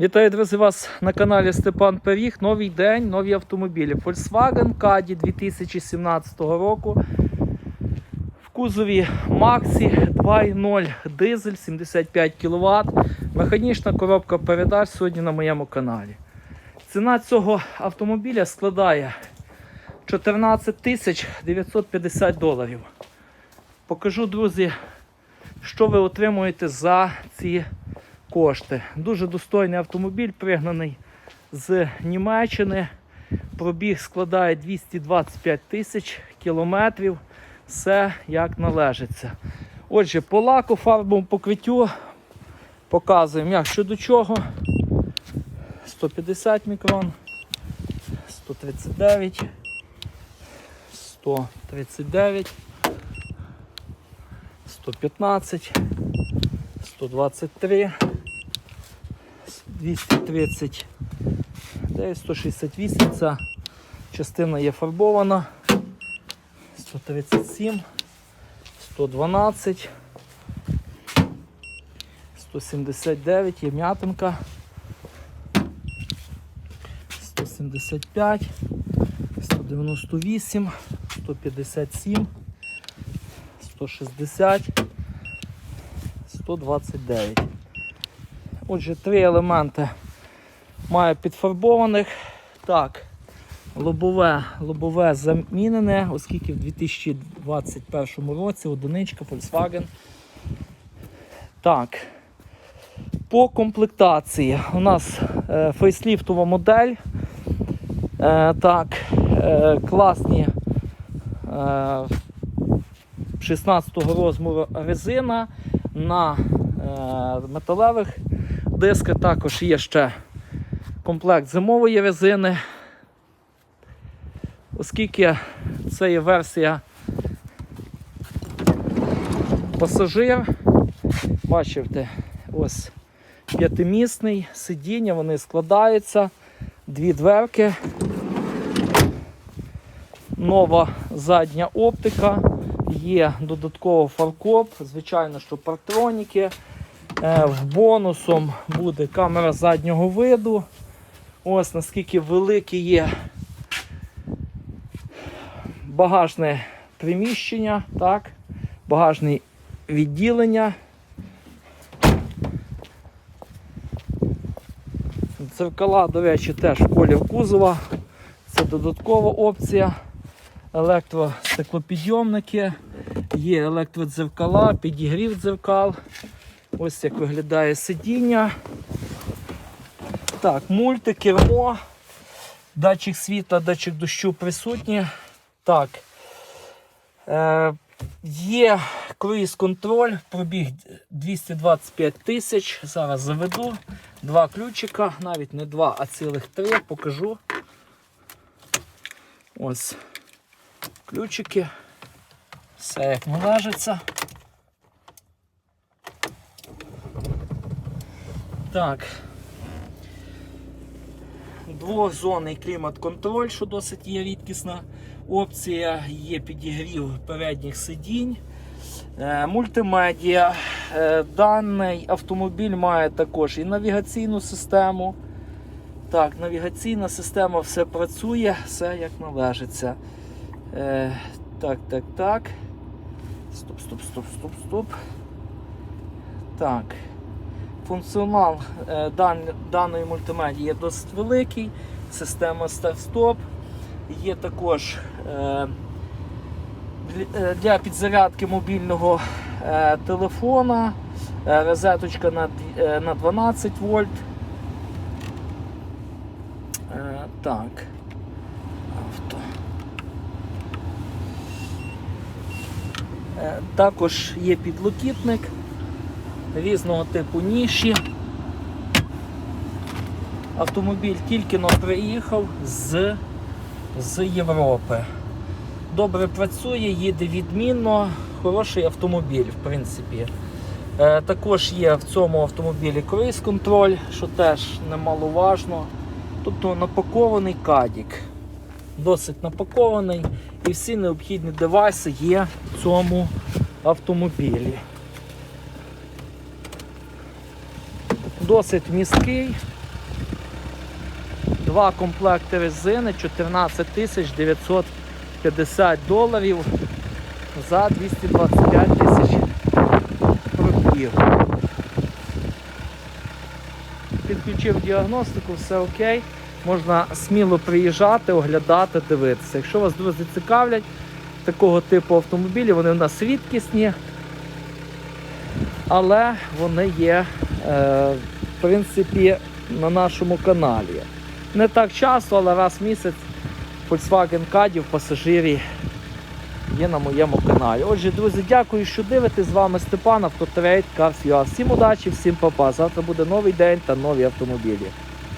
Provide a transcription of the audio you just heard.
Вітаю, друзі, вас на каналі Степан Пиріг. Новий день, нові автомобілі. Volkswagen Caddy 2017 року. В кузові Maxi 2.0 дизель 75 кВт. Механічна коробка передач сьогодні на моєму каналі. Ціна цього автомобіля складає 14 950 доларів. Покажу, друзі, що ви отримуєте за ці кошти. Дуже достойний автомобіль, пригнаний з Німеччини. Пробіг складає 225 тисяч кілометрів. Все як належиться. Отже, по лаку, фарбовому покриттю показуємо, як що до чого. 150 мікрон, 139, 139, 115, 123, 230, 168, ця частина є фарбована, 137, 112, 179 є м'ятинка, 175, 198, 157, 160, 129. Отже, три елементи має підфарбованих. Так, лобове, лобове замінене, оскільки в 2021 році одиничка Volkswagen. Так. По комплектації у нас е, фейсліфтова модель. Е, так, е, класні е, 16 розміру резина на е, металевих дисках. Також є ще комплект зимової резини. Оскільки це є версія пасажир, бачите, ось п'ятимісний сидіння, вони складаються, дві дверки, нова задня оптика, є додатково фаркоп, звичайно, що партроніки. Е, бонусом буде камера заднього виду. Ось наскільки велике є багажне приміщення, так, багажне відділення. Дзеркала, до речі, теж в колір кузова. Це додаткова опція. Електростеклопідйомники, є електродзеркала, підігрів дзеркал. Ось як виглядає сидіння. Так, мульти, кермо, датчик світла, датчик дощу присутні. Так. Е, є круїз контроль, пробіг 225 тисяч. Зараз заведу. Два ключика, навіть не два, а цілих три. Покажу. Ось ключики. Все як належиться. Так. Двозонний клімат-контроль, що досить є рідкісна опція. Є підігрів передніх сидінь. Е, Мультимедіа. Е, Даний автомобіль має також і навігаційну систему. Так, навігаційна система все працює, все як належиться. Е, Так, так, так. Стоп, стоп, стоп, стоп, стоп. Так. Функціонал е, дан- даної мультимедії є досить великий. Система старт-стоп. Є також е, для- е, підзарядки мобільного е, телефона, е, розеточка на, е, на 12 вольт. Е, так. Авто. Е, Також є підлокітник різного типу ніші. Автомобіль тільки но приїхав з, з Європи. Добре працює, їде відмінно, хороший автомобіль, в принципі. Е, також є в цьому автомобілі круїз контроль, що теж немаловажно. Тобто напакований кадік. Досить напакований і всі необхідні девайси є в цьому автомобілі. Досить міський, Два комплекти резини 14 тисяч 950 доларів за 225 тисяч пробігу. Підключив діагностику, все окей. Можна сміло приїжджати, оглядати, дивитися. Якщо вас, друзі, цікавлять такого типу автомобілі, вони в нас рідкісні, але вони є, е, в принципі, на нашому каналі. Не так часто, але раз в місяць Volkswagen Caddy в пасажирі є на моєму каналі. Отже, друзі, дякую, що дивитесь. З вами Степан, Автотрейд, Cars.ua. Всім удачі, всім папа. Завтра буде новий день та нові автомобілі.